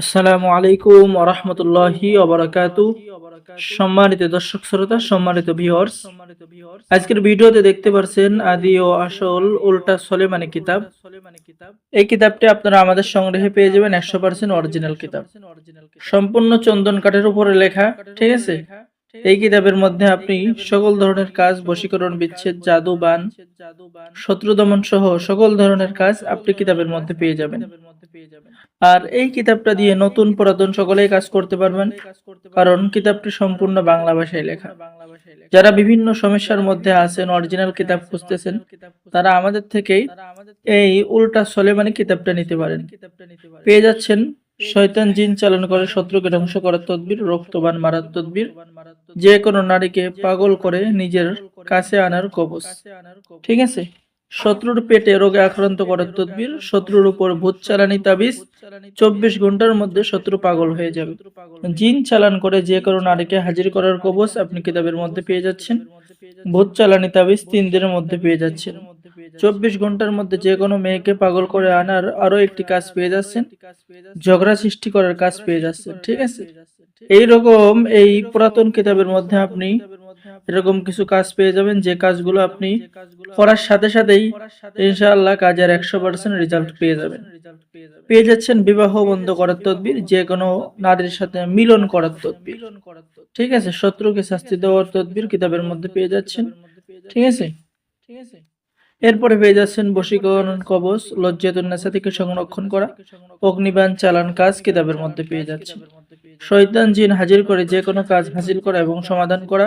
আসসালামু আলাইকুম আরহামতুল্লাহি অবরাকাতু সম্মানিত দর্শক শ্রোতা, সম্মানিত ভিউয়ার্স আজকের ভিডিওতে দেখতে পারছেন আদি ও আসল উল্টা সলেমানি কিতাব। এই কিতাবটি আপনারা আমাদের সংগ্রহে পেয়ে যাবেন একশো পার্সেন্ট অরিজিনাল কিতাব। সম্পূর্ণ চন্দন কাঠের উপরে লেখা, ঠিক আছে? এই কিতাবের মধ্যে আপনি সকল ধরনের কাজ, বশীকরণ, বিচ্ছেদ, জাদু, বান, শত্রু দমন সহ সকল ধরনের কাজ আপনি কিতাবের মধ্যে পেয়ে যাবেন। আর এই কিতাবটা দিয়ে নতুন পুরাতন সকলেই কাজ করতে পারবেন, কারণ কিতাবটি সম্পূর্ণ বাংলা ভাষায় লেখা। যারা বিভিন্ন সমস্যার মধ্যে আছেন অরিজিনাল কিতাব খুঁজতেছেন, তারা আমাদের থেকেই এই উল্টা সলেমানি কিতাবটা নিতে পারেন। পেয়ে যাচ্ছেন শয়তান জিন চালন করে, শত্রুকে ধ্বংস করার তদবির, রক্তবান মারার তদবির। যে কোনো নারীকে পাগল করে নিজের কাছে আনার কবচ। ঠিক আছে? শত্রুর পেটে রোগে আক্রান্ত করার তদবির, শত্রুর উপর ভূত চালানি তাবিজ, চব্বিশ ঘণ্টার মধ্যে শত্রু পাগল হয়ে যাবে। জিন চালান করে যে কোনো নারীকে হাজির করার কবচ আপনি কিতাবের মধ্যে পেয়ে যাচ্ছেন। ভূত চালানি তাবিজ তিন দিনের মধ্যে পেয়ে যাচ্ছেন। চব্বিশ ঘণ্টার মধ্যে যে কোনো মেয়েকে পাগল করে আনার আরও একটি কাজ পেয়ে যাচ্ছেন। ঝগড়া সৃষ্টি করার কাজ পেয়ে যাচ্ছেন, ঠিক আছে? এইরকম এই পুরাতন কিতাবের মধ্যে আপনি এরকম কিছু কাজ পেয়ে যাবেন, যে কাজগুলো আপনি করার সাথে সাথেই ইনশাআল্লাহ কাজের একশো পার্সেন্ট রেজাল্ট পেয়ে যাবেন। পেয়ে যাচ্ছেন বিবাহ বন্ধ করার তদবির, যে কোনো নারীর সাথে মিলন করার তদবির, ঠিক আছে? শত্রুকে শাস্তি দেওয়ার তদবির কিতাবের মধ্যে পেয়ে যাচ্ছেন ঠিক আছে ঠিক আছে? এরপরে পেয়ে যাচ্ছেন বশীকরণ কবচ লজ্জাতুন্নাসা থেকে সংরক্ষণ করা অগ্নিবান চালান কাজ কিতাবের মধ্যে পেয়ে যাচ্ছে শৈতান জিন হাজির করে যে কোনো কাজ হাসিল করা এবং সমাধান করা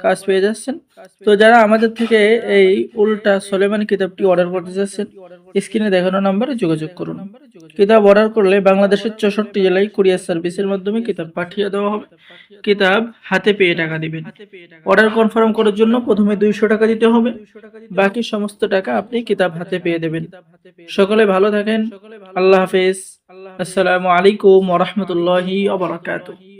কাজ পেয়ে যাচ্ছেন। তো যারা আমাদের থেকে এই উল্টা সলেমান কিতাবটি অর্ডার করতে চাচ্ছেন স্ক্রিনে দেখানো নাম্বারে যোগাযোগ করুন। কিতাব অর্ডার করলে বাংলাদেশের চৌষট্টি জেলায় কুরিয়ার সার্ভিসের মাধ্যমে কিতাব পাঠিয়ে দেওয়া হবে। কিতাব হাতে পেয়ে টাকা দিবেন। অর্ডার কনফার্ম করার জন্য প্রথমে দুইশো টাকা দিতে হবে। বাকি সমস্ত টাকা আপনি কিতাব হাতে পেয়ে দেবেন। সকলে ভালো থাকেন। আল্লাহ হাফেজ। আসসালামু আলাইকুম ওরহমতুল্লাহি ওবরাকাতুহ